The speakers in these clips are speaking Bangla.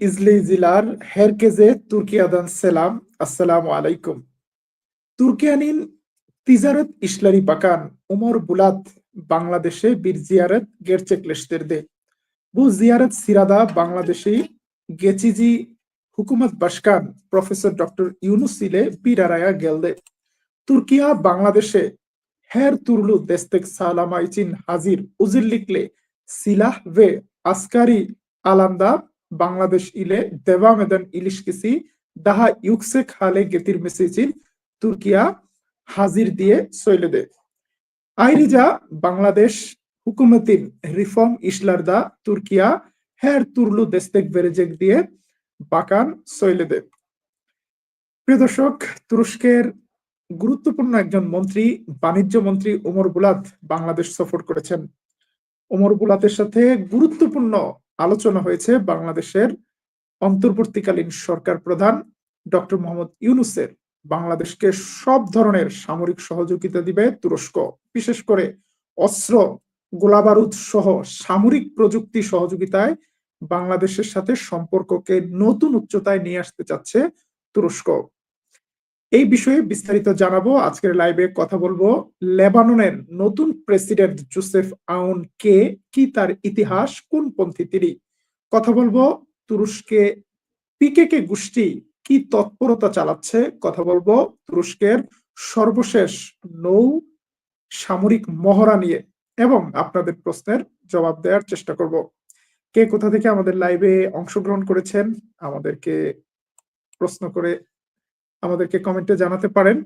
Izleyiciler, herkese Türkiye'den selam. Assalamu alaikum. Türkiye'nin Ticaret İşleri Bakan Umar Bulat Bangladeş'e bir ziyaret gerçekleştirdi. Bu ziyaret sırada Bangladeş'i geçici Hükümet Başkan Profesör Dr. Yunus ile bir araya geldi. Türkiye Bangladeş'e her türlü destek sağlama için hazır. Özellikle silah ve asgari alanda Bangladesh ইলে দেবা মেদান ইলিশ কিসি, দাহা ইউকসে খালে গেতির মেসেজিন তুর্কিয়া হাজির দিয়ে সৈলে দে। আইরিজা বাংলাদেশ হুকুমতিন রিফর্ম ইসলার দা তুর্কিয়া হের তুরলু দেশতেক বেরেজেক দিয়ে বাকান সৈলে দে। প্রিয় দর্শক, তুরস্কের গুরুত্বপূর্ণ একজন মন্ত্রী, বাণিজ্য মন্ত্রী ওমর বুলাত বাংলাদেশ সফর করেছেন। ওমর বুলাতের সাথে গুরুত্বপূর্ণ আলোচনা হয়েছে বাংলাদেশের অন্তর্বর্তীকালীন সরকার প্রধান ডক্টর মোহাম্মদ ইউনুসের। বাংলাদেশকে সব ধরনের সামরিক সহযোগিতা দিবে তুরস্ক। বিশেষ করে অস্ত্র, গোলাবারুদ সহ সামরিক প্রযুক্তি সহযোগিতায় বাংলাদেশের সাথে সম্পর্ককে নতুন উচ্চতায় নিয়ে আসতে চাচ্ছে তুরস্ক। এই বিষয়ে বিস্তারিত জানাব। আজকের লাইভে কথা বলব লেবাননের নতুন প্রেসিডেন্ট জোসেফ আউন কে, কি তার ইতিহাস, কোন পন্থী তিনি? কথা বলব তুরস্কে পিকেকে গোষ্ঠী কি তৎপরতা চালাচ্ছে? কথা বলব তুরস্কের সর্বশেষ নৌ সামরিক মহড়া নিয়ে এবং আপনাদের প্রশ্নের জবাব দেওয়ার চেষ্টা করব। কে কোথা থেকে আমাদের লাইভে অংশগ্রহণ করেছেন? আমাদেরকে প্রশ্ন করে আমাদেরকে কমেন্টে জানাতে পারেন।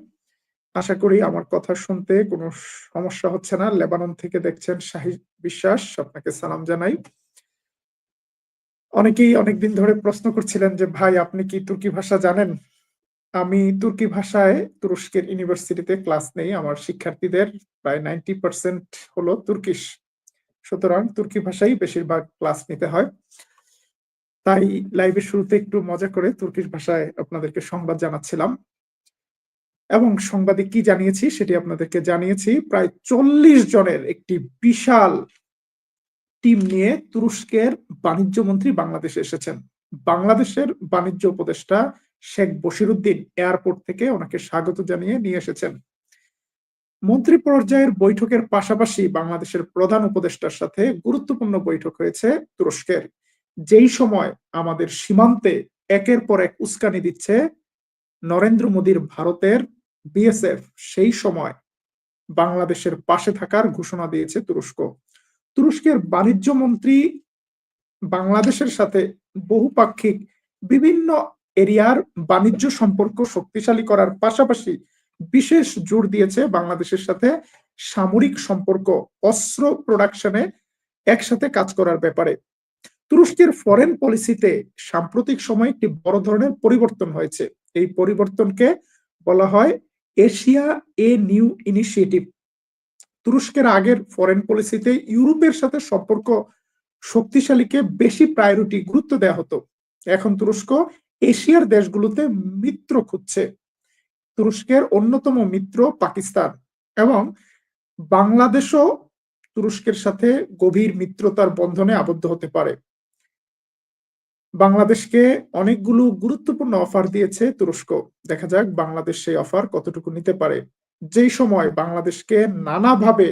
আশা করি আমার কথা শুনতে কোনো সমস্যা হচ্ছে না। লেবানন থেকে দেখছেন শাহী বিশ্বাস, আপনাকে সালাম জানাই। অনেকেই অনেকদিন ধরে প্রশ্ন করছিলেন যে, ভাই, আপনি কি তুর্কি ভাষা জানেন? আমি তুর্কি ভাষায় তুরস্কের ইউনিভার্সিটিতে ক্লাস নেই। আমার শিক্ষার্থীদের প্রায় নাইনটি পার্সেন্ট হলো তুর্কিশ। সুতরাং তুর্কি ভাষাই বেশিরভাগ ক্লাস নিতে হয়। তাই লাইভের শুরুতে একটু মজা করে তুর্কিশ ভাষায় আপনাদেরকে সংবাদ জানাচ্ছিলাম। এবং সংবাদে কি জানিয়েছি সেটি আপনাদেরকে জানিয়েছি, প্রায় চল্লিশ জনের একটি বিশাল টিম নিয়ে তুরস্কের বাণিজ্য মন্ত্রী বাংলাদেশে এসেছেন। বাংলাদেশের বাণিজ্য উপদেষ্টা শেখ বশিরুদ্দিন এয়ারপোর্ট থেকে ওনাকে স্বাগত জানিয়ে নিয়ে এসেছেন। মন্ত্রী পর্যায়ের বৈঠকের পাশাপাশি বাংলাদেশের প্রধান উপদেষ্টার সাথে গুরুত্বপূর্ণ বৈঠক হয়েছে তুরস্কের। যেই সময় আমাদের সীমান্তে একের পর এক উস্কানি দিচ্ছে নরেন্দ্র মোদীর ভারতের বিএসএফ, সেই সময় বাংলাদেশের পাশে থাকার ঘোষণা দিয়েছে তুরস্ক। তুরস্কের বাণিজ্য মন্ত্রী বাংলাদেশের সাথে বহুপাক্ষিক বিভিন্ন এরিয়ার বাণিজ্য সম্পর্ক শক্তিশালী করার পাশাপাশি বিশেষ জোর দিয়েছে বাংলাদেশের সাথে সামরিক সম্পর্ক, অস্ত্র প্রোডাকশনে একসাথে কাজ করার ব্যাপারে। তুরস্কের ফরেন পলিসিতে সাম্প্রতিক সময়ে একটি বড় ধরনের পরিবর্তন হয়েছে। এই পরিবর্তনকে বলা হয় এশিয়া এ নিউ ইনিশিয়েটিভ তুরস্কের আগের ফরেন পলিসিতে ইউরোপের সাথে সম্পর্ক শক্তিশালীকে বেশি প্রায়োরিটি গুরুত্ব দেওয়া হতো। এখন তুরস্ক এশিয়ার দেশগুলোতে মিত্র খুঁজছে। তুরস্কের অন্যতম মিত্র পাকিস্তান এবং বাংলাদেশও তুরস্কের সাথে গভীর মিত্রতার বন্ধনে আবদ্ধ হতে পারে। বাংলাদেশকে অনেকগুলো গুরুত্বপূর্ণ অফার দিয়েছে তুরস্ক। দেখা যাক বাংলাদেশ সেই অফার কতটুকু নিতে পারে। যেই সময় বাংলাদেশকে নানাভাবে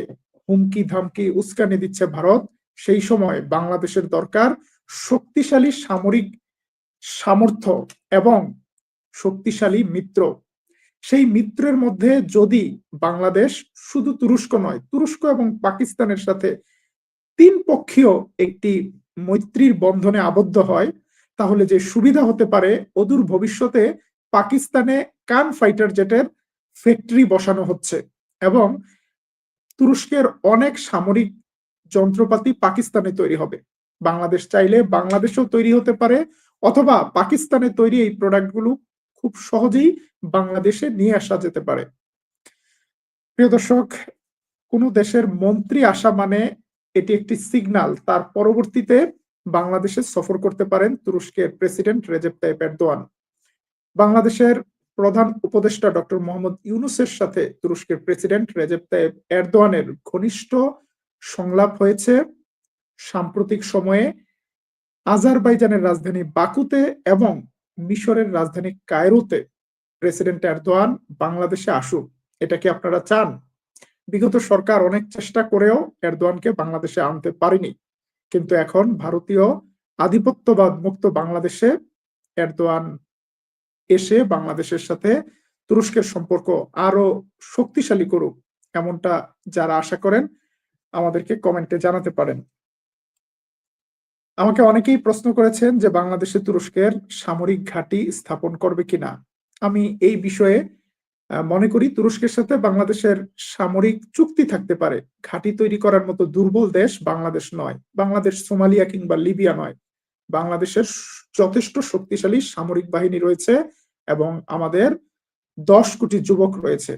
হুমকি ধামকি উস্কানি দিচ্ছে ভারত, সেই সময় বাংলাদেশের দরকার শক্তিশালী সামরিক সামর্থ্য এবং শক্তিশালী মিত্র। সেই মিত্রের মধ্যে যদি বাংলাদেশ শুধু তুরস্ক নয়, তুরস্ক এবং পাকিস্তানের সাথে তিন পক্ষীয় একটি মৈত্রীর বন্ধনে আবদ্ধ হয় তাহলে যে সুবিধা হতে পারে, অদূর ভবিষ্যতে পাকিস্তানে কান ফাইটার জেটের ফ্যাক্টরি বসানো হচ্ছে এবং তুরস্কের অনেক সামরিক যন্ত্রপাতি পাকিস্তানে তৈরি হবে। বাংলাদেশ চাইলে বাংলাদেশেও তৈরি হতে পারে অথবা পাকিস্তানে তৈরি এই প্রোডাক্টগুলো খুব সহজেই বাংলাদেশে নিয়ে আসা যেতে পারে। প্রিয় দর্শক, কোন দেশের মন্ত্রী আসা মানে এটি একটি সিগনাল। তার পরবর্তীতে বাংলাদেশে সফর করতে পারেন তুরস্কের প্রেসিডেন্ট রেজেপ তাইপ এরদোয়ান। বাংলাদেশের প্রধান উপদেষ্টা ডক্টর মোহাম্মদ ইউনুসের সাথে তুরস্কের প্রেসিডেন্ট রেজেপ তাইপ এরদোয়ানের ঘনিষ্ঠ সংলাপ হয়েছে। সাম্প্রতিক সময়ে আজারবাইজানের রাজধানী বাকুতে এবং মিশরের রাজধানী কায়রোতে প্রেসিডেন্ট এরদোয়ান বাংলাদেশে আসুক এটা কি আপনারা চান? বিগত সরকার অনেক চেষ্টা করেও এরদোয়ানকে বাংলাদেশে আনতে পারেনি। কিন্তু এখন ভারতীয় আধিপত্যবাদ মুক্ত বাংলাদেশে এরদোয়ান এসে বাংলাদেশের সাথে তুরস্কের সম্পর্ক আরও শক্তিশালী করুক এমনটা যারা আশা করেন, আমাদেরকে কমেন্টে জানাতে পারেন। আমাকে অনেকেই প্রশ্ন করেছেন যে বাংলাদেশে তুরস্কের সামরিক ঘাঁটি স্থাপন করবে কিনা। আমি এই বিষয়ে মনে করি তুরস্কের সাথে বাংলাদেশের সামরিক চুক্তি থাকতে পারে। ঘাঁটি তৈরি করার মতো দুর্বল দেশ বাংলাদেশ নয়। বাংলাদেশ সোমালিয়া কিংবা লিবিয়া নয়। বাংলাদেশের যথেষ্ট শক্তিশালী সামরিক বাহিনী রয়েছে এবং আমাদের দশ কোটি যুবক রয়েছে।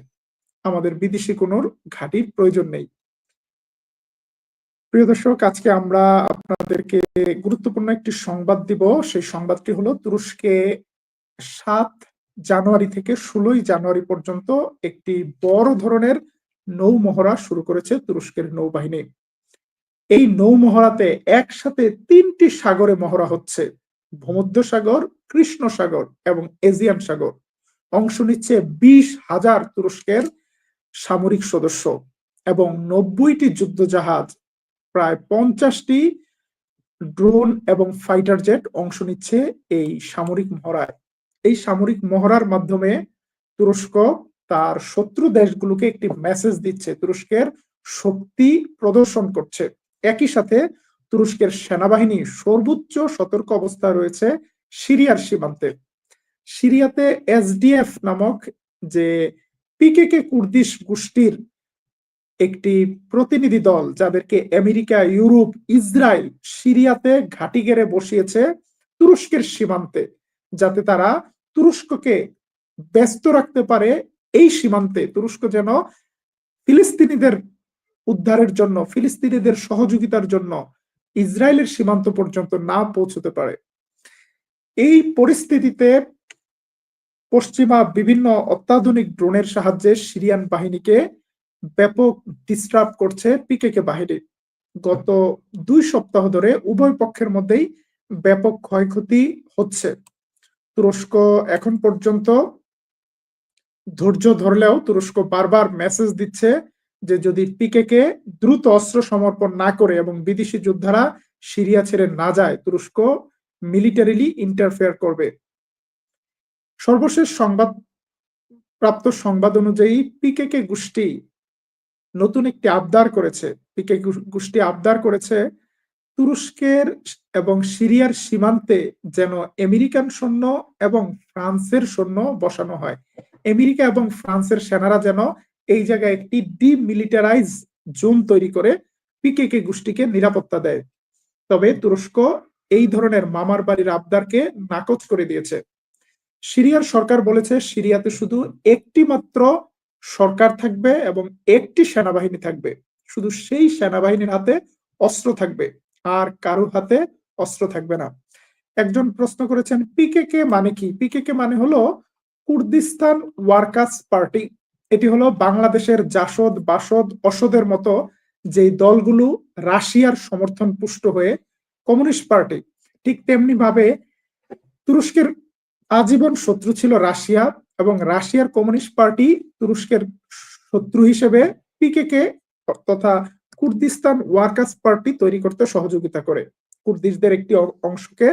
আমাদের বিদেশি কোন ঘাঁটির প্রয়োজন নেই। প্রিয় দর্শক, আজকে আমরা আপনাদেরকে গুরুত্বপূর্ণ একটি সংবাদ দিব। সেই সংবাদটি হলো তুরস্কে সাত জানুয়ারি থেকে ষোলোই জানুয়ারি পর্যন্ত একটি বড় ধরনের নৌ মহড়া শুরু করেছে তুরস্কের নৌবাহিনী। এই নৌ মহড়াতে একসাথে তিনটি সাগরে মহড়া হচ্ছে ভূমধ্য সাগর কৃষ্ণ সাগর এবং এজিয়ান সাগর। অংশ নিচ্ছে বিশ হাজার তুরস্কের সামরিক সদস্য এবং নব্বইটি যুদ্ধ জাহাজ প্রায় পঞ্চাশটি ড্রোন এবং ফাইটার জেট অংশ নিচ্ছে এই সামরিক মহড়ায়। এই সামরিক মহড়ার মাধ্যমে তুরস্ক তার শত্রু দেশগুলোকে একটি মেসেজ দিচ্ছে, তুরস্কের শক্তি প্রদর্শন করছে। একই সাথে তুরস্কের সেনাবাহিনী সর্বোচ্চ সতর্ক অবস্থায় রয়েছে সিরিয়ার সীমান্তে। সিরিয়াতে এসডিএফ নামক যে পিকেকে কুর্দিশ গোষ্ঠীর একটি প্রতিনিধি দল, যাদেরকে আমেরিকা, ইউরোপ, ইসরায়েল, সিরিয়াতে ঘাঁটি গেড়ে বসিয়েছে তুরস্কের সীমান্তে যাতে তারা তুরস্ককে ব্যস্ত রাখতে পারে এই সীমান্তে। তুরস্ক যেন ফিলিস্তিনিদের উদ্ধারের জন্য, ফিলিস্তিনিদের সহযোগিতার জন্য ইসরায়েলের সীমান্ত পর্যন্ত না পৌঁছতে পারে। এই পরিস্থিতিতে পশ্চিমা বিভিন্ন অত্যাধুনিক ড্রোনের সাহায্যে সিরিয়ান বাহিনীকে ব্যাপক ডিস্টার্ব করছে পিকেকে বাহিনী। গত দুই সপ্তাহ ধরে উভয় পক্ষের মধ্যেই ব্যাপক ক্ষয়ক্ষতি হচ্ছে। তুরস্ক এখন পর্যন্ত ধৈর্য ধরলেও তুরস্ক বারবার মেসেজ দিচ্ছে যে যদি পিকেকে দ্রুত অস্ত্র সমর্পণ না করে এবং বিদেশি যোদ্ধারা সিরিয়া ছেড়ে না যায়, তুরস্ক মিলিটারিলি ইন্টারফেয়ার করবে। সর্বশেষ সংবাদ, প্রাপ্ত সংবাদ অনুযায়ী পিকেকে গোষ্ঠী নতুন একটি আবদার করেছে। পিকে গোষ্ঠী আবদার করেছে তুরস্কের এবং সিরিয়ার সীমান্তে যেন আমেরিকান সৈন্য এবং ফ্রান্সের সৈন্য বসানো হয়। আমেরিকা এবং ফ্রান্সের সেনারা যেন এই জায়গায় একটি ডিমিলিটারাইজ জোন তৈরি করে পিকেকে গোষ্ঠীকে নিরাপত্তা দেয়। তবে তুরস্ক এই ধরনের মামার বাড়ির আবদারকে নাকচ করে দিয়েছে। সিরিয়ার সরকার বলেছে, সিরিয়াতে শুধু একটি মাত্র সরকার থাকবে এবং একটি সেনাবাহিনী থাকবে। শুধু সেই সেনাবাহিনীর হাতে অস্ত্র থাকবে। আর কারও হাতে অস্ত্র থাকবে না। একজন প্রশ্ন করেছেন, পিকেকে মানে কি? পিকেকে মানে হলো কুর্দিস্তান ওয়ার্কার্স পার্টি। এটি হলো বাংলাদেশের জাসদ, বাসদ, অসদের মতো যে দলগুলো রাশিয়ার সমর্থন পুষ্ট হয়ে কমিউনিস্ট পার্টি। ঠিক তেমনি ভাবে তুরস্কের আজীবন শত্রু ছিল রাশিয়া এবং রাশিয়ার কমিউনিস্ট পার্টি তুরস্কের শত্রু হিসেবে পিকেকে তথা কুর্দিস্তান ওয়ার্কার্স পার্টি তৈরি করতে সহযোগিতা করে। কুর্দিশদের একটি অংশকে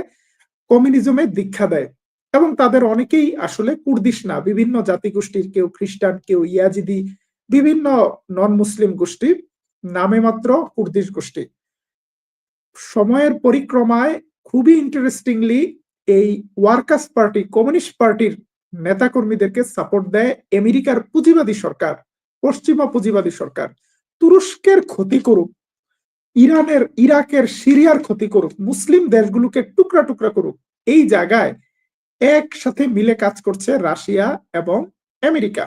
কমিউনিজমে দীক্ষা দেয় এবং তাদের অনেকেই আসলে কুর্দিশ না। বিভিন্ন জাতিগোষ্ঠীর কেউ খ্রিস্টান, কেউ ইয়াজিদি, বিভিন্ন নন মুসলিম গোষ্ঠী নামে মাত্র কুর্দিশ গোষ্ঠী। সময়ের পরিক্রমায় খুবই ইন্টারেস্টিংলি এই ওয়ার্কার্স পার্টি, কমিউনিস্ট পার্টির নেতাকর্মীদেরকে সাপোর্ট দেয় আমেরিকার পুঁজিবাদী সরকার, পশ্চিমা পুঁজিবাদী সরকার। তুরস্কের ক্ষতি করুক, ইরানের, ইরাকের, সিরিয়ার ক্ষতি করুক, মুসলিম দেশগুলোকে টুকরা টুকরা করুক, এই জায়গায় একসাথে মিলে কাজ করছে রাশিয়া এবং আমেরিকা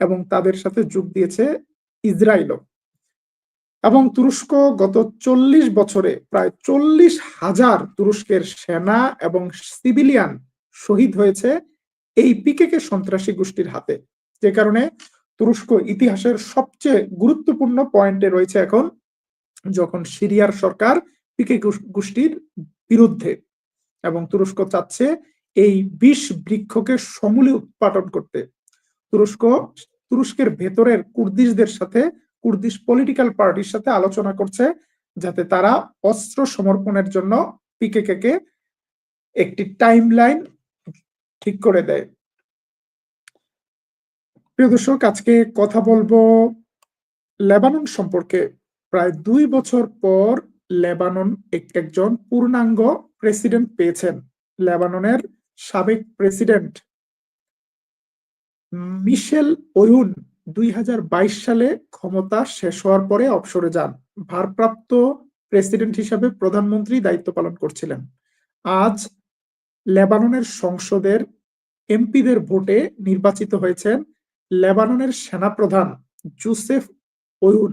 এবং তাদের সাথে যোগ দিয়েছে ইসরায়েলও। এবং তুরস্ক গত চল্লিশ বছরে প্রায় চল্লিশ হাজার তুরস্কের সেনা এবং সিভিলিয়ান শহীদ হয়েছে এই পিকেকে সন্ত্রাসী গোষ্ঠীর হাতে, যে কারণে তুরস্ক ইতিহাসের সবচেয়ে গুরুত্বপূর্ণ পয়েন্টে রয়েছে এখন, যখন সিরিয়ার সরকার পিকে গোষ্ঠীর বিরুদ্ধে এবং তুরস্ক চাচ্ছে এই বিষ বৃক্ষকে সমূলে উৎপাদন করতে। তুরস্ক, তুরস্কের ভেতরের কুর্দিশদের সাথে, কুর্দিশ পলিটিক্যাল পার্টির সাথে আলোচনা করছে যাতে তারা অস্ত্র সমর্পণের জন্য পিকেকে কে একটি টাইম লাইন ঠিক করে দেয়। প্রিয় দর্শক, আজকে কথা বলব লেবানন সম্পর্কে। প্রায় দুই বছর পর লেবানন একজন পূর্ণাঙ্গ প্রেসিডেন্ট পেয়েছেন, লেবাননের সাবেক প্রেসিডেন্ট। মিশেল ওয়ুন দুই সালে ক্ষমতা শেষ হওয়ার পরে অবসরে যান। ভারপ্রাপ্ত প্রেসিডেন্ট হিসাবে প্রধানমন্ত্রী দায়িত্ব পালন করছিলেন। আজ লেবাননের সংসদের এমপিদের ভোটে নির্বাচিত হয়েছেন লেবাননের সেনাপ্রধান জুসেফ ওয়ুন।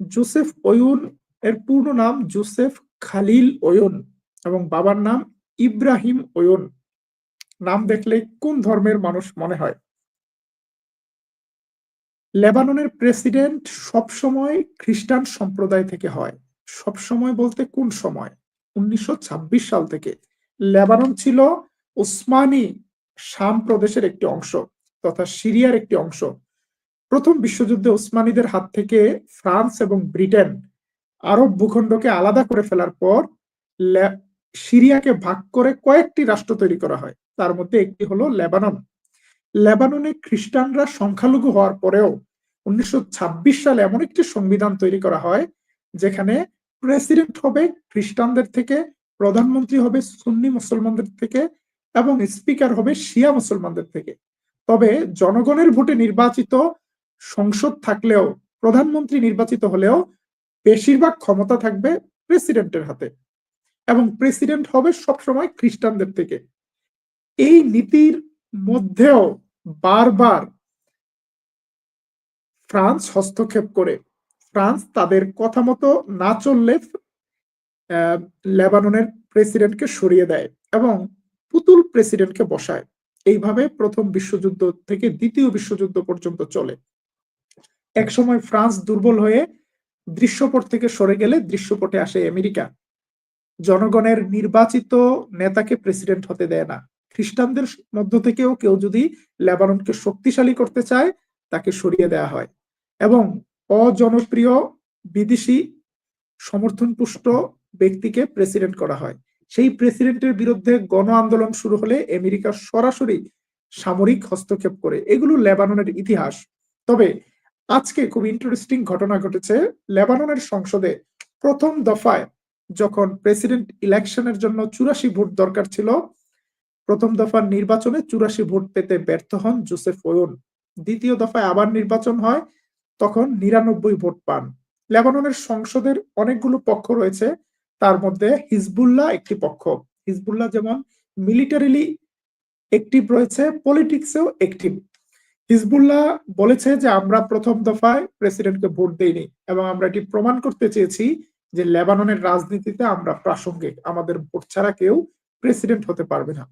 জুসেফ ওয়ুন, এর পূর্ণ নাম জুসেফ খালিল ওয়ুন এবং বাবার নাম ইব্রাহিম ওয়ুন। নাম দেখলে কোন ধর্মের মানুষ মনে হয়? লেবাননের প্রেসিডেন্ট সবসময় খ্রিস্টান সম্প্রদায় থেকে হয়। সবসময় বলতে কোন সময়? উনিশশো ছাব্বিশ সাল থেকে। লেবানন ছিল উসমানী শাম প্রদেশের একটি অংশ। তথা সিরিয়ার একটি অংশ। প্রথম বিশ্বযুদ্ধে উসমানীদের হাত থেকে ফ্রান্স এবং ব্রিটেন আরব ভূখণ্ডকে আলাদা করে ফেলার পর সিরিয়াকে ভাগ করে কয়েকটি রাষ্ট্র তৈরি করা হয়। তার মধ্যে একটি হলো লেবানন। লেবাননে খ্রিস্টানরা সংখ্যালঘু হওয়ার পরেও উনিশশো ছাব্বিশ সালে এমন একটি সংবিধান তৈরি করা হয়, যেখানে প্রেসিডেন্ট হবে খ্রিস্টানদের থেকে, প্রধানমন্ত্রী হবে সুন্নি মুসলমানদের থেকে এবং স্পিকার হবে শিয়া মুসলমানদের থেকে। তবে জনগণের ভোটে নির্বাচিত সংসদ থাকলেও, প্রধানমন্ত্রী নির্বাচিত হলেও বেশিরভাগ ক্ষমতা থাকবে প্রেসিডেন্টের হাতে এবং প্রেসিডেন্ট হবে সবসময় খ্রিস্টানদের থেকে। এই নীতির মধ্যেও বারবার ফ্রান্স হস্তক্ষেপ করে। ফ্রান্স তাদের কথা মতো না চললে লেবাননের প্রেসিডেন্টকে সরিয়ে দেয় এবং পুতুল প্রেসিডেন্টকে বসায়। এইভাবে প্রথম বিশ্বযুদ্ধ থেকে দ্বিতীয় বিশ্বযুদ্ধ পর্যন্ত চলে। একসময় ফ্রান্স দুর্বল হয়ে দৃশ্যপট থেকে সরে গেলে দৃশ্যপটে আসে আমেরিকা। জনগণের নির্বাচিত নেতাকে প্রেসিডেন্ট হতে দেয় না। খ্রিস্টানদের মধ্য থেকেও কেউ যদি লেবাননকে শক্তিশালী করতে চায়, তাকে সরিয়ে দেওয়া হয় এবং অজনপ্রিয় বিদেশি সমর্থন পুষ্ট ব্যক্তিকে প্রেসিডেন্ট করা হয়। সেই প্রেসিডেন্টের বিরুদ্ধে গণ আন্দোলন শুরু হলে আমেরিকা সরাসরি সামরিক হস্তক্ষেপ করে। এগুলো লেবাননের ইতিহাস। তবে আজকে খুব ইন্টারেস্টিং ঘটনা ঘটেছে। লেবাননের সংসদে প্রথম দফায় যখন প্রেসিডেন্ট ইলেকশনের জন্য চুরাশি ভোট দরকার ছিল, প্রথম দফার নির্বাচনে চুরাশি ভোট পেতে ব্যর্থ হন জোসেফ ওয়ন। দ্বিতীয় দফায় আবার নির্বাচন হয়, তখন নিরানব্বই ভোট পান। লেবাননের সংসদের অনেকগুলো পক্ষ রয়েছে। তার মধ্যে হিজবুল্লাহ একটি পক্ষ। হিজবুল্লাহ যেমন মিলিটারিলি একটিভ রয়েছে পলিটিক্সেও একটিভ হিজবুল্লাহ বলেছে যে, আমরা প্রথম দফায় প্রেসিডেন্টকে ভোট দেইনি এবং আমরা এটি প্রমাণ করতে চেয়েছি যে, লেবাননের রাজনীতিতে আমরা প্রাসঙ্গিক। আমাদের ভোট ছাড়া কেউ প্রেসিডেন্ট হতে পারবে না।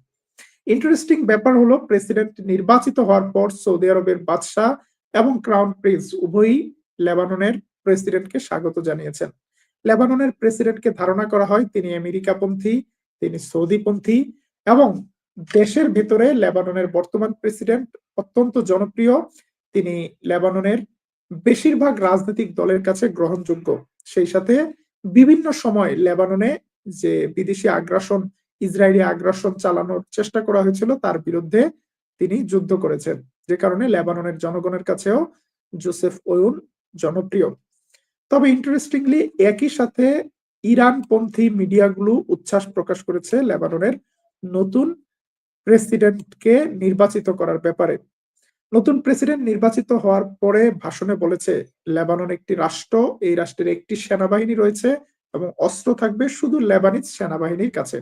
ইন্টারেস্টিং ব্যাপার হলো প্রেসিডেন্ট নির্বাচিত হওয়ার পর সৌদি আরবের বাদশাহ এবং ক্রাউন প্রিন্স উভয়ই লেবাননের প্রেসিডেন্টকে স্বাগত জানিয়েছেন। লেবাননের প্রেসিডেন্টকে ধারণা করা হয় তিনি আমেরিকাপন্থী, তিনি সৌদিপন্থী এবং দেশের ভেতরে লেবাননের বর্তমান প্রেসিডেন্ট অত্যন্ত জনপ্রিয়। তিনি লেবাননের বেশিরভাগ রাজনৈতিক দলের কাছে গ্রহণযোগ্য। সেই সাথে বিভিন্ন সময় লেবাননে যে বিদেশি আগ্রাসন, ইসরায়েলি আগ্রাসন চালানোর চেষ্টা করা হয়েছিল, তার বিরুদ্ধে তিনি যুদ্ধ করেছেন। যে কারণে লেবাননের জনগণের কাছেও জোসেফ ওয়ুন জনপ্রিয়। তবে ইন্টারেস্টিংলি একই সাথে ইরানপন্থী মিডিয়াগুলো উচ্ছ্বাস প্রকাশ করেছে লেবাননের নতুন প্রেসিডেন্টকে নির্বাচিত করার ব্যাপারে। নতুন প্রেসিডেন্ট নির্বাচিত হওয়ার পরে ভাষণে বলেছে, লেবানন একটি রাষ্ট্র, এই রাষ্ট্রের একটি সেনাবাহিনী রয়েছে এবং অস্ত্র থাকবে শুধু লেবানিজ সেনাবাহিনীর কাছে।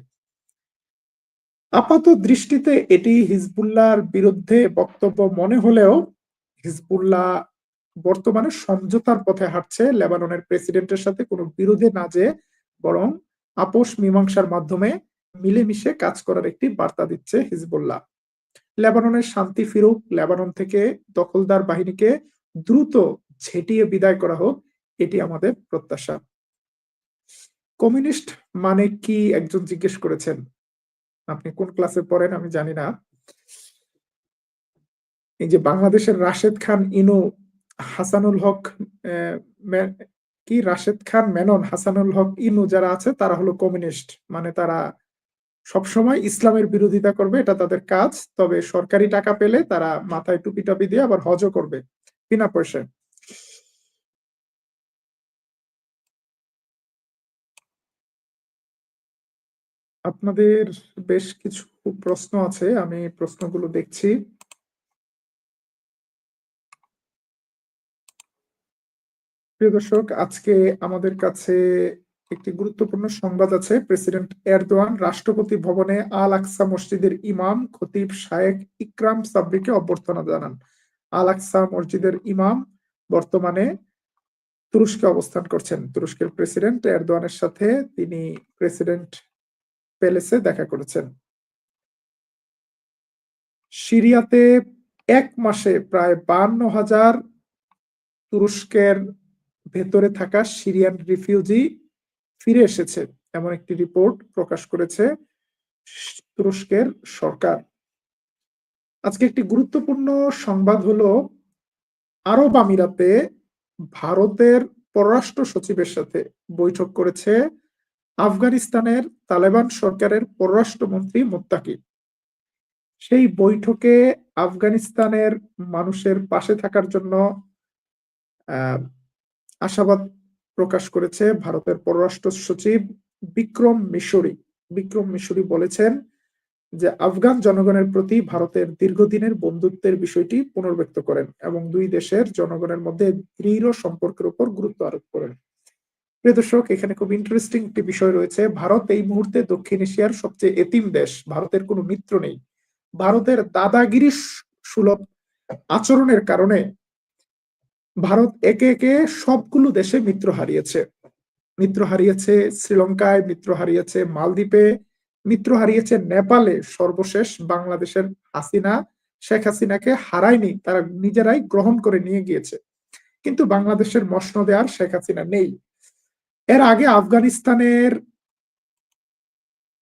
আপাত দৃষ্টিতে এটি হিজবুল্লাহর বিরুদ্ধে বক্তব্য মনে হলেও হিজবুল্লাহ বর্তমানে সমঝোতার পথে হাঁটছে লেবাননের প্রেসিডেন্টের সাথে কোনো বিরোধে না যে বরং আপোষ মীমাংসার মাধ্যমে মিলেমিশে কাজ করার একটি বার্তা দিচ্ছে হিজবুল্লাহ লেবাননের শান্তি ফিরুক লেবানন থেকে দখলদার বাহিনীকে দ্রুত ঝেটিয়ে বিদায় করা হোক এটি আমাদের প্রত্যাশা কমিউনিস্ট মানে কি একজন জিজ্ঞেস করেছেন। আপনি কোন ক্লাসে পড়েন আমি জানি না। এই যে বাংলাদেশের রাশেদ খান ইনু, হাসানুল হক কি রাশেদ খান মেনন, হাসানুল হক ইনু যারা আছে তারা হলো কমিউনিস্ট। মানে তারা সবসময় ইসলামের বিরোধিতা করবে এটা তাদের কাজ। তবে সরকারি টাকা পেলে তারা মাথায় টুপি-টাপি দিয়ে আবার হজও করবে। বিনা পয়সায়। আপনাদের বেশ কিছু প্রশ্ন আছে। আমি প্রশ্নগুলো দেখছি। প্রিয় দর্শক, আজকে আমাদের কাছে একটি গুরুত্বপূর্ণ সংবাদ আছে। প্রেসিডেন্ট এরদোয়ান রাষ্ট্রপতি ভবনে আল আকসা মসজিদের ইমাম খতিব শায়েখ ইকরাম সাবরিকে অভ্যর্থনা জানান। আল আকসা মসজিদের ইমাম বর্তমানে তুরস্কে অবস্থান করছেন। তুরস্কের প্রেসিডেন্ট এরদোয়ানের সাথে তিনি প্রেসিডেন্ট প্যালেসে দেখা করেছেন। সিরিয়াতে এক মাসে প্রায় ৫২,০০০ তুরস্কের ভেতরে থাকা সিরিয়ান রিফিউজি ফিরে এসেছে। এমন একটি রিপোর্ট প্রকাশ করেছে তুরস্কের সরকার। আজকে একটি গুরুত্বপূর্ণ সংবাদ হলো, আরব আমিরাতে ভারতের পররাষ্ট্র সচিবের সাথে বৈঠক করেছে আফগানিস্তানের তালেবান সরকারের পররাষ্ট্রমন্ত্রী মোত্তাকি। সেই বৈঠকে আফগানিস্তানের মানুষের পাশে থাকার জন্য আশাবাদ প্রকাশ করেছে ভারতের পররাষ্ট্র সচিব বিক্রম মিশরি। বিক্রম মিশরি বলেছেন যে, আফগান জনগণের প্রতি ভারতের দীর্ঘদিনের বন্ধুত্বের বিষয়টি পুনর্ব্যক্ত করেন এবং দুই দেশের জনগণের মধ্যে দৃঢ় সম্পর্কের উপর গুরুত্ব আরোপ করেন। প্রিয় দর্শক, এখানে খুব ইন্টারেস্টিং একটি বিষয় রয়েছে। ভারত এই মুহূর্তে দক্ষিণ এশিয়ার সবচেয়ে এতিম দেশ। ভারতের কোনো মিত্র নেই। ভারতের দাদাগিরি সুলভ আচরণের কারণে ভারত একে, একে সবগুলো দেশে মিত্র হারিয়েছে। মিত্র হারিয়েছে শ্রীলঙ্কায়, মিত্র হারিয়েছে মালদ্বীপে, মিত্র হারিয়েছে নেপালে, সর্বশেষ বাংলাদেশের হাসিনা, শেখ হাসিনাকে হারায়নি। তারা নিজেরাই গ্রহণ করে নিয়ে গিয়েছে। কিন্তু বাংলাদেশের মসনদে আর শেখ হাসিনা নেই। এর আগে আফগানিস্তানের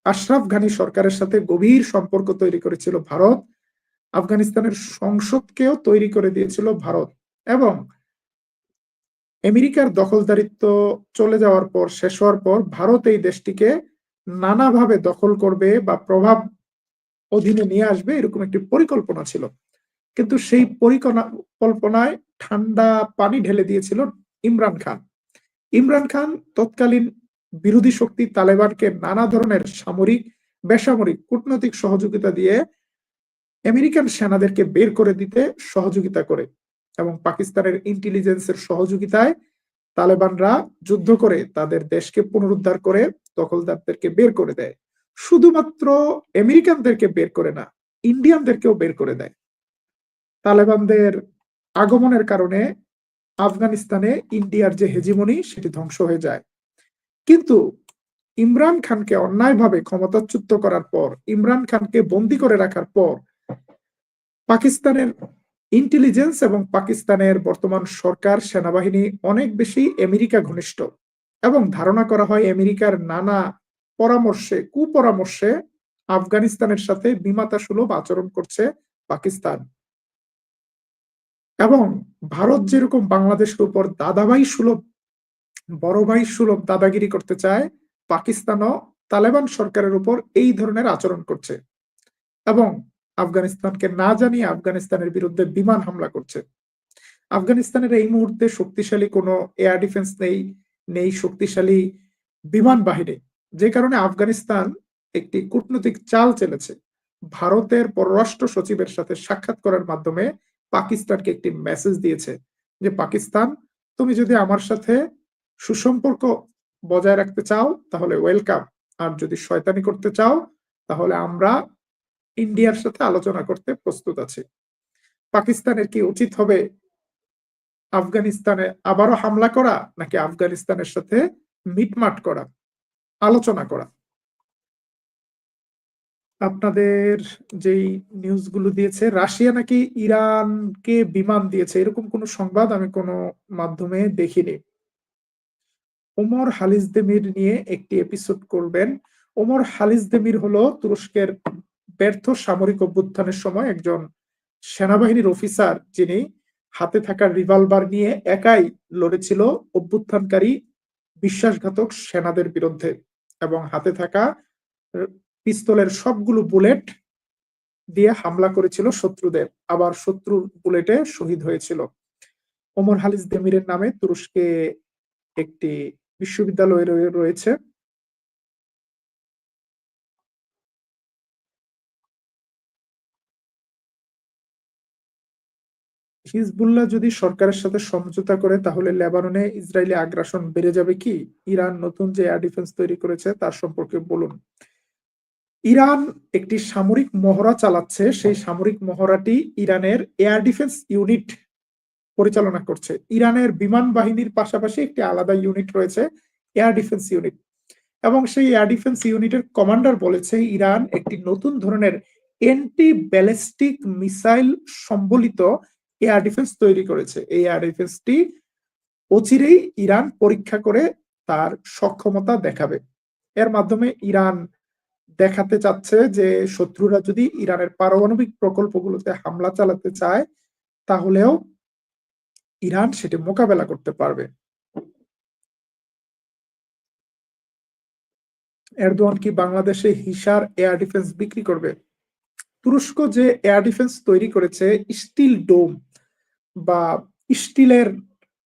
আশরাফ ঘানি সরকারের সাথে গভীর সম্পর্ক তৈরি করেছিল ভারত। আফগানিস্তানের সংসদকেও তৈরি করে দিয়েছিল ভারত এবং আমেরিকার দখলদারিত্ব চলে যাওয়ার পর শেষ হওয়ার পর ভারত এই দেশটিকে নানাভাবে দখল করবে বা প্রভাব অধীনে নিয়ে আসবে এরকম একটি পরিকল্পনা ছিল। কিন্তু সেই পরিকল্পনায় ঠান্ডা পানি ঢেলে দিয়েছিল ইমরান খান। ইমরান খান তৎকালীন বিরোধী শক্তি তালেবানকে নানা ধরনের সামরিক, বেসামরিক, কূটনৈতিক সহযোগিতা দিয়ে আমেরিকান সেনাদেরকে বের করে দিতে সহযোগিতা করে এবং পাকিস্তানের ইন্টেলিজেন্সের সহযোগিতায় তালেবানরা যুদ্ধ করে তাদের দেশকে পুনরুদ্ধার করে দখলদারদেরকে বের করে দেয়। শুধুমাত্র আমেরিকানদেরকে বের করে না, ইন্ডিয়ানদেরকেও বের করে দেয়। তালেবানদের আগমনের কারণে আফগানিস্তানে ইন্ডিয়ার যে হেজিমনি সেটি ধ্বংস হয়ে যায়। কিন্তু ইমরান খানকে অন্যায়ভাবে ক্ষমতাচ্যুত করার পর, ইমরান খানকে বন্দী করে রাখার পর পাকিস্তানের ইন্টেলিজেন্স এবং পাকিস্তানের বর্তমান সরকার সেনাবাহিনী অনেক বেশি আমেরিকা ঘনিষ্ঠ এবং ধারণা করা হয় আমেরিকার নানা পরামর্শে, কুপরামর্শে আফগানিস্তানের সাথে বিমাতা সুলভ আচরণ করছে পাকিস্তান। এবং ভারত যেরকম বাংলাদেশের উপর দাদাভাই সুলভ বড় ভাই সুলভ দাদাগিরি করতে চায়, পাকিস্তানও তালেবান সরকারের উপর এই ধরনের আচরণ করছে। এবং আফগানিস্তানকে না জানিয়ে আফগানিস্তানের বিরুদ্ধে বিমান হামলা করছে। আফগানিস্তানের এই মুহূর্তে শক্তিশালী কোনো এয়ার ডিফেন্স নেই নেই শক্তিশালী বিমান বাহিনী। যে কারণে আফগানিস্তান একটি কূটনৈতিক চাল চেলেছে। ভারতের পররাষ্ট্র সচিবের সাথে সাক্ষাৎ করার মাধ্যমে পাকিস্তানকে একটি মেসেজ দিয়েছে যে, পাকিস্তান, তুমি যদি আমার সাথে সুসম্পর্ক বজায় রাখতে চাও, তাহলে ওয়েলকাম আর যদি শয়তানি করতে চাও, তাহলে আমরা ইন্ডিয়ার সাথে আলোচনা করতে প্রস্তুত আছে। পাকিস্তানের কি উচিত হবে আফগানিস্তানে আবারও হামলা করা, নাকি আফগানিস্তানের সাথে মিটমাট করা, আলোচনা করা? আপনাদের যেই নিউজগুলো দিয়েছে, রাশিয়া নাকি ইরানকে বিমান দিয়েছে, এরকম কোনো সংবাদ আমি কোনো মাধ্যমে দেখিনি। ওমর হালিজদেমির নিয়ে একটি এপিসোড করবেন। ওমর হালিজদেমির হলো তুরস্কের ব্যর্থ সামরিক অভ্যুত্থানের সময় একজন সেনাবাহিনীর অফিসার যিনি হাতে থাকা রিভলভার নিয়ে একাই লড়েছিল অভ্যুত্থানকারী বিশ্বাসঘাতক সেনাদের বিরুদ্ধে এবং হাতে থাকা পিস্তলের সবগুলো বুলেট দিয়ে হামলা করেছিল শত্রুদের। আবার শত্রুর বুলেটে শহীদ হয়েছিল। ওমর হালিস দেমিরের নামে তুরস্কে একটি বিশ্ববিদ্যালয় রয়েছে। হিজবুল্লাহ যদি সরকারের সাথে সমঝোতা করে, তাহলে লেবাননে ইসরায়েলি আগ্রাসন বেড়ে যাবে কি? ইরান নতুন যে এয়ার ডিফেন্স তৈরি করেছে, তার সম্পর্কে বলুন। ইরান একটি সামরিক মহড়া চালাচ্ছে, সেই সামরিক মহড়াটি ইরানের এয়ার ডিফেন্স ইউনিট পরিচালনা করছে। ইরানের বিমান বাহিনীর পাশাপাশি একটি আলাদা ইউনিট রয়েছে, এয়ার ডিফেন্স ইউনিট। এবং সেই এয়ার ডিফেন্স ইউনিটের কমান্ডার বলেছে, ইরান একটি নতুন ধরনের এন্টি ব্যালিস্টিক মিসাইল সম্বলিত এয়ার ডিফেন্স তৈরি করেছে। এই এয়ার ডিফেন্সটি অচিরেই ইরান পরীক্ষা করে তার সক্ষমতা দেখাবে। এর মাধ্যমে ইরান দেখাতে চাচ্ছে যে শত্রুরা যদি ইরানের পারমাণবিক প্রকল্পগুলোতে হামলা চালাতে চায়, তাহলেও ইরান সেটি মোকাবেলা করতে পারবে। এরদোয়ান কি বাংলাদেশে হিসার এয়ার ডিফেন্স বিক্রি করবে? তুরস্ক যে এয়ার ডিফেন্স তৈরি করেছে, স্টিল ডোম বা স্টিলের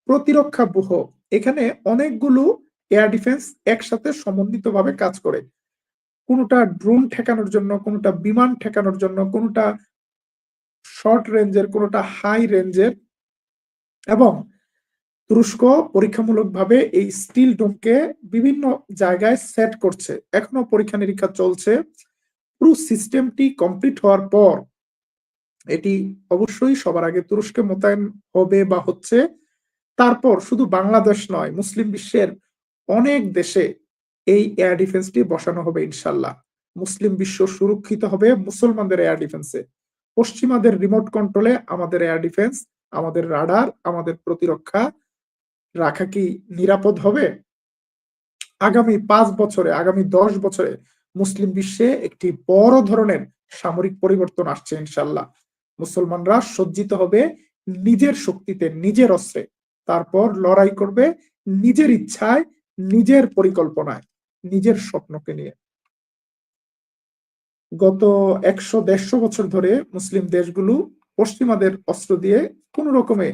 প্রতিরক্ষা ব্যুহ এখানে অনেকগুলো এয়ার ডিফেন্স একসাথে সমন্বিতভাবে কাজ করে। কোনটা ড্রোন ঠেকানোর জন্য, কোনটা বিমান ঠেকানোর জন্য, কোনটা শর্ট রেঞ্জের কোনটা হাই রেঞ্জের এবং তুরস্ক পরীক্ষামূলকভাবে এই স্টিল ডোমকে বিভিন্ন জায়গায় সেট করছে। এখনও পরীক্ষা নিরীক্ষা চলছে। পুরো সিস্টেমটি কমপ্লিট হওয়ার পর এটি অবশ্যই সবার আগে তুরস্কে মোতায়েন হবে বা হচ্ছে। তারপর শুধু বাংলাদেশ নয়, মুসলিম বিশ্বের অনেক দেশে এই এয়ার ডিফেন্সটি বসানো হবে ইনশাল্লাহ। মুসলিম বিশ্ব সুরক্ষিত হবে মুসলমানদের এয়ার ডিফেন্সে পশ্চিমাদের রিমোট কন্ট্রোলে আমাদের এয়ার ডিফেন্স আমাদের রাডার আমাদের প্রতিরক্ষা রাখা কি নিরাপদ হবে? আগামী পাঁচ বছরে, আগামী দশ বছরে মুসলিম বিশ্বে একটি বড় ধরনের সামরিক পরিবর্তন আসছে ইনশাল্লাহ। মুসলমানরা সজ্জিত হবে নিজের শক্তিতে, নিজের অস্ত্রে। তারপর লড়াই করবে নিজের ইচ্ছায়, নিজের পরিকল্পনায়, নিজের স্বপ্নকে নিয়ে। গত একশো দেড়শো বছর ধরে মুসলিম দেশগুলো পশ্চিমাদের অস্ত্র দিয়ে কোন রকমে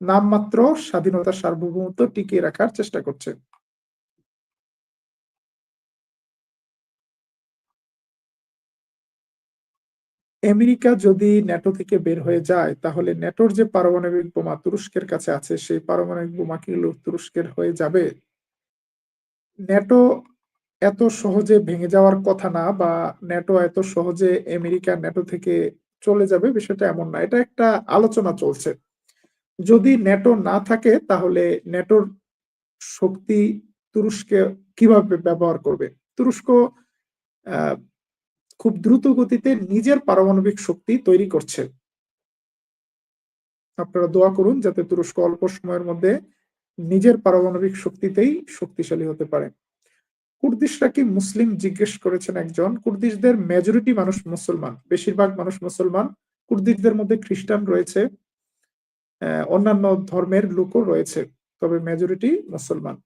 নামমাত্র স্বাধীনতা সার্বভৌমত্ব টিকিয়ে রাখার চেষ্টা করছে। আমেরিকা যদি ন্যাটো থেকে বের হয়ে যায়, তাহলে ন্যাটোর যে পারমাণবিক বোমা তুরস্কের কাছে আছে, সেই পারমাণবিক বোমা কি তুরস্কের হয়ে যাবে? ন্যাটো এত সহজে ভেঙে যাওয়ার কথা না, বা ন্যাটো এত সহজে আমেরিকা ন্যাটো থেকে চলে যাবে বিষয়টা এমন না। এটা একটা আলোচনা চলছে। যদি ন্যাটো না থাকে, তাহলে ন্যাটোর শক্তি তুরস্কে কীভাবে ব্যবহার করবে? তুরস্ক খুব দ্রুত গতিতে নিজের পারমাণবিক শক্তি তৈরি করছে। আপনারা দোয়া করুন যাতে তুরস্ক অল্প সময়ের মধ্যে নিজের পারমাণবিক শক্তিতেই শক্তিশালী হতে পারে। কুর্দিশরা কি মুসলিম জিজ্ঞেস করেছেন একজন, কুর্দিশদের মেজরিটি মানুষ মুসলমান, বেশিরভাগ মানুষ মুসলমান, কুর্দিশদের মধ্যে খ্রিস্টান রয়েছে অন্যান্য ধর্মের লোকও রয়েছে, তবে মেজরিটি মুসলমান।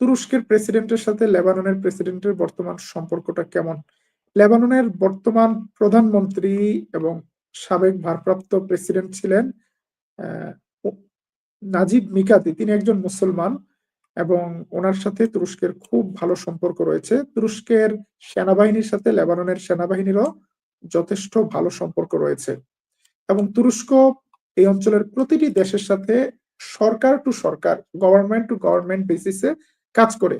তুরস্কের প্রেসিডেন্টের সাথে লেবাননের প্রেসিডেন্টের বর্তমান সম্পর্কটা কেমন? লেবাননের বর্তমান প্রধানমন্ত্রী এবং সাবেক ভারপ্রাপ্ত প্রেসিডেন্ট ছিলেন নাজিব মিকাতি। তিনি একজন মুসলমান এবং ওনার সাথে তুরস্কের খুব ভালো সম্পর্ক রয়েছে। তুরস্কের সেনাবাহিনীর সাথে লেবাননের সেনাবাহিনীরও যথেষ্ট ভালো সম্পর্ক রয়েছে। এবং তুরস্ক এই অঞ্চলের প্রতিটি দেশের সাথে সরকার টু সরকার, গভর্নমেন্ট টু গভর্নমেন্ট বেসিসে কাজ করে।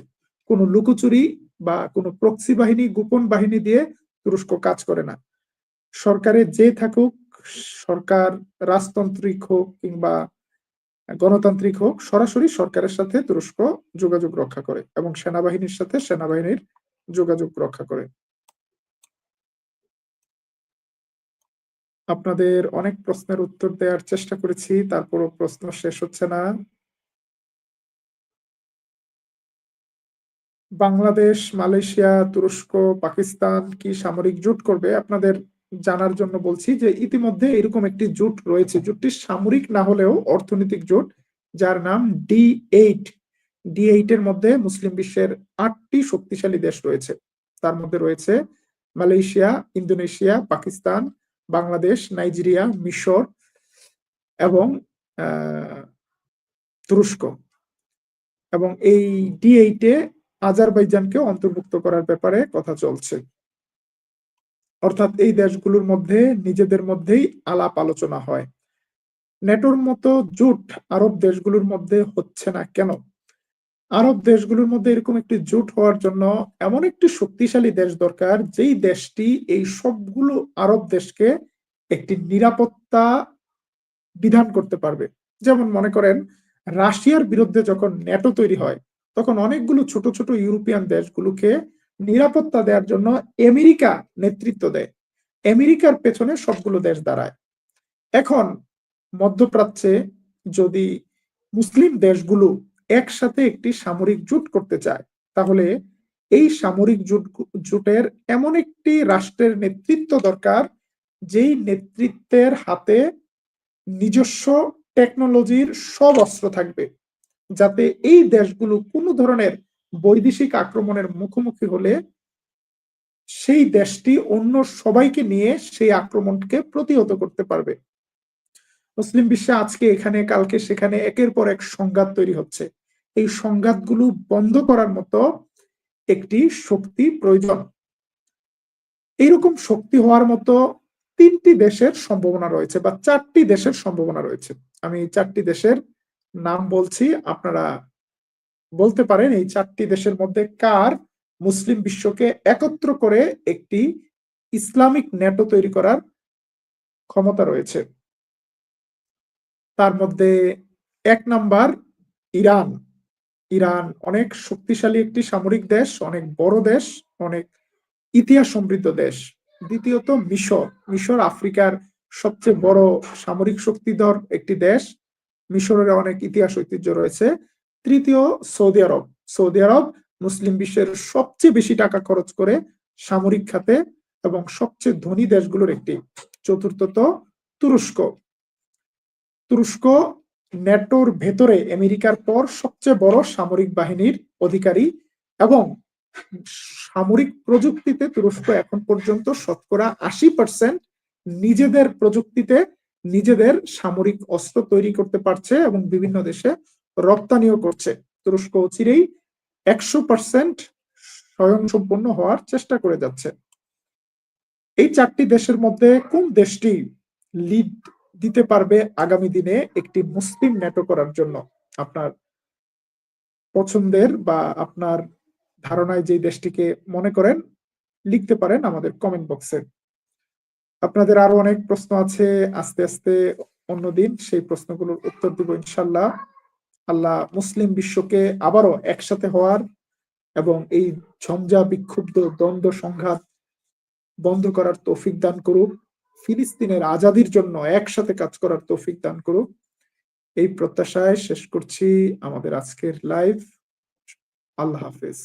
কোনো লুকোচুরি বা কোনো প্রক্সি বাহিনী, গোপন বাহিনী দিয়ে তুরস্ক কাজ করে না। সরকারে যে থাকুক, সরকার, রাজতান্ত্রিক হোক কিংবা গণতান্ত্রিক হোক, সরাসরি সরকারের সাথে তুরস্ক যোগাযোগ রক্ষা করে এবং সেনাবাহিনীর সাথে সেনাবাহিনীর যোগাযোগ রক্ষা করে। আপনাদের অনেক প্রশ্নের উত্তর দেওয়ার চেষ্টা করেছি, তারপরও প্রশ্ন শেষ হচ্ছে না। বাংলাদেশ, মালয়েশিয়া, তুরস্ক, পাকিস্তান কি সামরিক জোট করবে? আপনাদের জানার জন্য বলছি যে ইতিমধ্যে এরকম একটি জোট রয়েছে। জোটটি সামরিক না হলেও অর্থনৈতিক জোট, যার নাম ডি এইট। ডি এইট এর মধ্যে মুসলিম বিশ্বের আটটি শক্তিশালী দেশ রয়েছে। তার মধ্যে রয়েছে Malaysia, Indonesia, Pakistan, Bangladesh, Nigeria, মিশর এবং তুরস্ক। এবং এই ডি এইটে আজারবাইজানকে অন্তর্ভুক্ত করার ব্যাপারে কথা চলছে। অর্থাৎ এই দেশগুলোর মধ্যে, নিজেদের মধ্যেই আলাপ আলোচনা হয়। নেটোর মতো জোট আরব দেশগুলোর মধ্যে হচ্ছে না কেন? আরব দেশগুলোর মধ্যে এরকম একটি জোট হওয়ার জন্য এমন একটি শক্তিশালী দেশ দরকার, যেই দেশটি এই সবগুলো আরব দেশকে একটি নিরাপত্তা বিধান করতে পারবে। যেমন মনে করেন, রাশিয়ার বিরুদ্ধে যখন ন্যাটো তৈরি হয় তখন অনেকগুলো ছোট ছোট ইউরোপিয়ান দেশগুলোকে নিরাপত্তা দেওয়ার জন্য আমেরিকা নেতৃত্ব দেয়। আমেরিকার পেছনে সবগুলো দেশ দাঁড়ায়। এখন মধ্যপ্রাচ্যে যদি মুসলিম দেশগুলো একসাথে একটি সামরিক জোট করতে চায়, তাহলে এই সামরিক জোট, জোটের এমন একটি রাষ্ট্রের নেতৃত্ব দরকার, যেই নেতৃত্বের হাতে নিজস্ব টেকনোলজির সব অস্ত্র থাকবে। যাতে এই দেশগুলো কোনো ধরনের বৈদেশিক আক্রমণের মুখোমুখি হলে সেই দেশটি অন্য সবাইকে নিয়ে সেই আক্রমণকে প্রতিহত করতে পারবে। মুসলিম বিশ্বে আজকে এখানে, কালকে সেখানে একের পর এক সংঘাত তৈরি হচ্ছে। এই সংঘাতগুলো বন্ধ করার মতো একটি শক্তি প্রয়োজন। এইরকম শক্তি হওয়ার মতো তিনটি দেশের সম্ভাবনা রয়েছে বা চারটি দেশের সম্ভাবনা রয়েছে। আমি চারটি দেশের নাম বলছি, আপনারা বলতে পারেন এই চারটি দেশের মধ্যে কার মুসলিম বিশ্বকে একত্র করে একটি ইসলামিক নেটো তৈরি করার ক্ষমতা রয়েছে। তার মধ্যে এক নাম্বার ইরান। ইরান অনেক শক্তিশালী একটি সামরিক দেশ, অনেক বড় দেশ, অনেক ইতিহাস সমৃদ্ধ দেশ। দ্বিতীয়ত মিশর। মিশর আফ্রিকার সবচেয়ে বড় সামরিক শক্তিধর একটি দেশ। মিশরের অনেক ইতিহাস ঐতিহ্য রয়েছে। তৃতীয়, সৌদি আরব। সৌদি আরব মুসলিম বিশ্বের সবচেয়ে বেশি টাকা খরচ করে সামরিক খাতে এবং সবচেয়ে ধনী দেশগুলোর একটি। চতুর্থত, তুরস্ক। তুরস্ক ন্যাটোর ভেতরে আমেরিকার পর সবচেয়ে বড় সামরিক বাহিনীর অধিকারী এবং সামরিক প্রযুক্তিতে তুরস্ক এখন পর্যন্ত শতকরা আশি পার্সেন্ট নিজেদের প্রযুক্তিতে নিজেদের সামরিক অস্ত্র তৈরি করতে পারছে এবং বিভিন্ন দেশে রপ্তানিও করছে। তুরস্ক অচিরেই একশো পার্সেন্ট স্বয়ংসম্পন্ন হওয়ার চেষ্টা করে যাচ্ছে। এই চারটি দেশের মধ্যে কোন দেশটি লিড দিতে পারবে আগামী দিনে একটি মুসলিম নেটো করার জন্য? আপনার পছন্দের বা আপনার ধারণায় যে দেশটিকে মনে করেন, লিখতে পারেন আমাদের কমেন্ট বক্সে আপনাদের আরও অনেক প্রশ্ন আছে, আস্তে আস্তে অন্যদিন সেই প্রশ্নগুলোর উত্তর দিব ইনশাল্লাহ। আল্লাহ মুসলিম বিশ্বকে আবারও একসাথে হওয়ার এবং এই ঝঞ্ঝা বিক্ষুব্ধ দ্বন্দ্ব সংঘাত বন্ধ করার তৌফিক দান করুক। ফিলিস্তিনের আজাদির জন্য একসাথে কাজ করার তৌফিক দান করুক। এই প্রত্যাশায় শেষ করছি আমাদের আজকের লাইভ আল্লাহ হাফিজ।